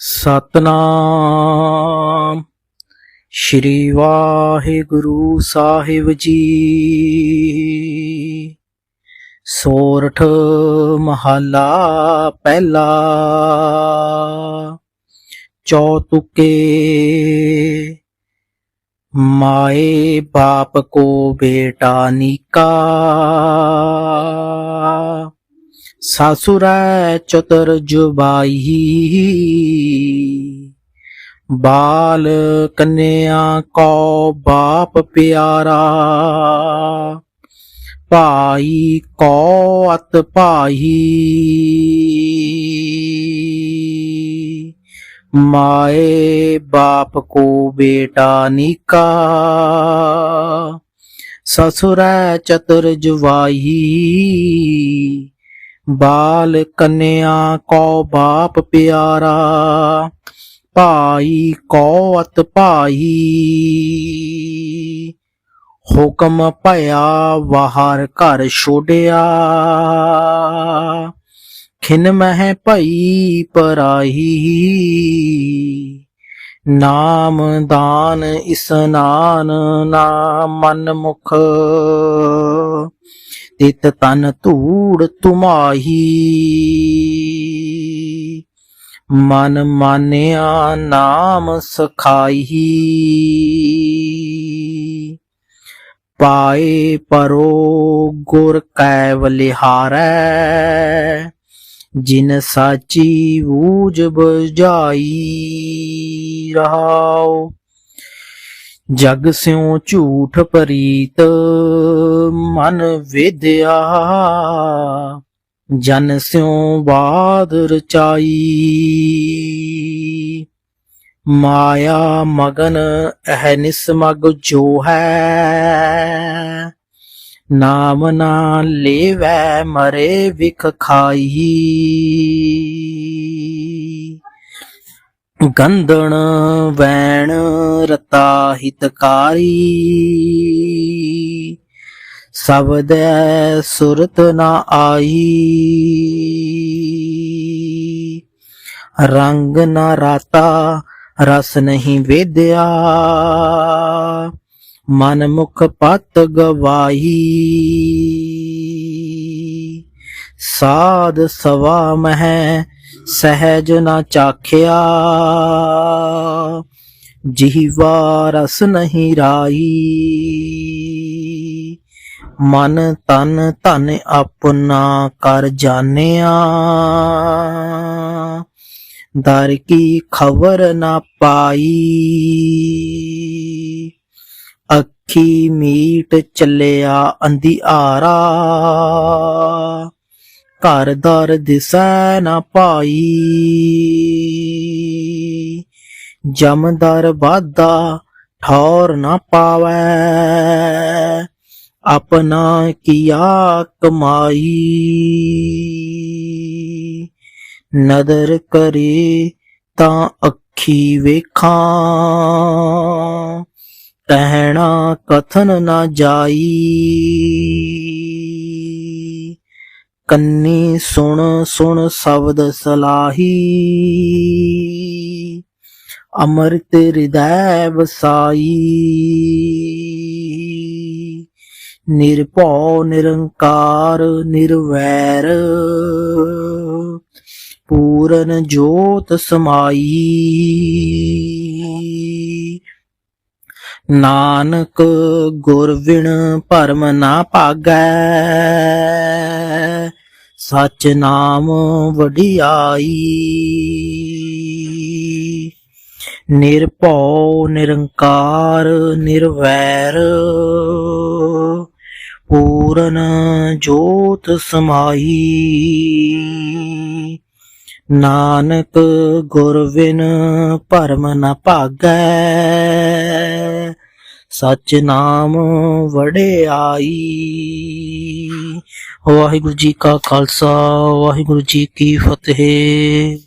ਸਤਨਾਮ ਸ਼੍ਰੀ ਵਾਹਿਗੁਰੂ ਸਾਹਿਬ ਜੀ ਸੋਰਠ ਮਹੱਲਾ ਪਹਿਲਾ ਚੌਤੁਕੇ ਮਾਏ ਬਾਪ ਕੋ ਬੇਟਾ ਨੀਕਾ ਸਾਸੁਰੈ ਚਤੁਰ ਜੁਬਾਈ ਬਾਲ ਕਨਿਆ ਕੋ ਬਾਪ ਪਿਆਰਾ ਭਾਈ ਕੋ ਅਤ ਭਾਈ ਮਾਏ ਬਾਪ ਕੋ ਬੇਟਾ ਨੀਕਾ ਸਸੁਰਾ ਚਤੁਰ ਜਵਾਈ ਬਾਲ ਕੰਨਿਆ ਕੋ ਬਾਪ ਪਿਆਰਾ, ਭਾਈ ਕੋ ਅਤ ਭਾਈ। ਹੁਕਮ ਭਇਆ ਬਾਹਰ ਘਰ ਛੋੜਿਆ ਖਿਨ ਮਹਿ ਭਈ ਪਰਾਈ ਨਾਮ ਦਾਨ ਇਸਨਾਨ ਨਾ ਮਨ ਮੁਖ ਤਿਤ ਤਨ ਧੂੜ ਤੁਮਾਹੀ ਮਨ ਮਾਨਿਆ ਨਾਮ ਸਖਾਈ ਪਾਏ ਪਰੋ ਗੁਰ ਕੈ ਬਲਿਹਾਰੈ ਜਿਨ ਸਾਚੀ ਬੂਝ ਬੁਝਾਈ ਰਹਾਓ ਜਗ ਸਿਉ ਝੂਠ ਪਰੀਤ, ਮਨ ਵਿਦਿਆ। ਜਨ ਸਿਉ ਬਾਦ ਰਚਾਈ ਮਾਇਆ ਮਗਨ ਅਹ ਨਿਸਮਗ ਜੋ ਹੈ। ਨਾਮ ਨਾ ਲੇਵੈ, ਮਰੇ ਵਿਖ ਖਾਈ। ਗੰਧਣ ਵੈਣ ਰਤਾ ਹਿਤਕਾਰੀ। ਸਬਦੈ ਸੁਰਤ ਨਾ ਆਈ। ਰੰਗ ਨਾ ਰਾਤਾ, ਰਸ ਨਹੀਂ ਵੇਦਿਆ। ਮਨ ਮੁਖ ਪਤ ਗਵਾਈ ਸਾਧ ਸਵਾ ਮਹਿ ਸਹਿਜ ਨਾ ਚਾਖਿਆ। ਜੀਵਾ ਰਸ ਨਹੀਂ ਰਾਈ। ਮਨ ਤਨ ਧਨ ਆਪਣਾ ਕਰ ਜਾਣਿਆ। ਦਰ ਕੀ ਖਬਰ ਨਾ ਪਾਈ। ਅੱਖੀ ਮੀਟ ਚੱਲਿਆ ਅੰਧਿਆਰਾ। ਘਰ ਦਰ ਦਿਸੈ ਨਾ ਪਾਈ। ਜਮਦਰ ਬਾਦਾ ਠੌਰ ਨਾ ਪਾਵੈ। ਆਪਣਾ ਕੀਆ ਕਮਾਈ। ਨਦਰ ਕਰੇ ਤਾਂ ਅੱਖੀ ਵੇਖਾਂ। ਕਹਿਣਾ ਕਥਨ ਨਾ ਜਾਈ। ਕੰਨੀ ਸੁਣ ਸੁਣ ਸ਼ਬਦ ਸਲਾਹੀ। ਅਮਰਤ ਹਿਰਦੈ ਵਸਾਈ ਨਿਰਭਉ, ਨਿਰੰਕਾਰ, ਨਿਰਵੈਰ। ਪੂਰਨ ਜੋਤ ਸਮਾਈ। ਨਾਨਕ ਗੁਰ ਵਿਣ ਭਰਮ ਨਾ ਭਾਗੈ। ਸਚ ਨਾਮ ਵਡਿਆਈ। ਨਿਰਭਉ ਨਿਰੰਕਾਰ ਨਿਰਵੈਰ। ਪੂਰਨ ਜੋਤ ਸਮਾਈ। ਨਾਨਕ ਗੁਰਵਿਨ ਭਰਮ ਨ ਭਾਗੈ। ਸਚ ਨਾਮ ਵਡਿਆਈ ਵਾਹਿਗੁਰੂ ਜੀ ਕਾ ਖਾਲਸਾ ਵਾਹਿਗੁਰੂ ਜੀ ਕੀ ਫਤਿਹ।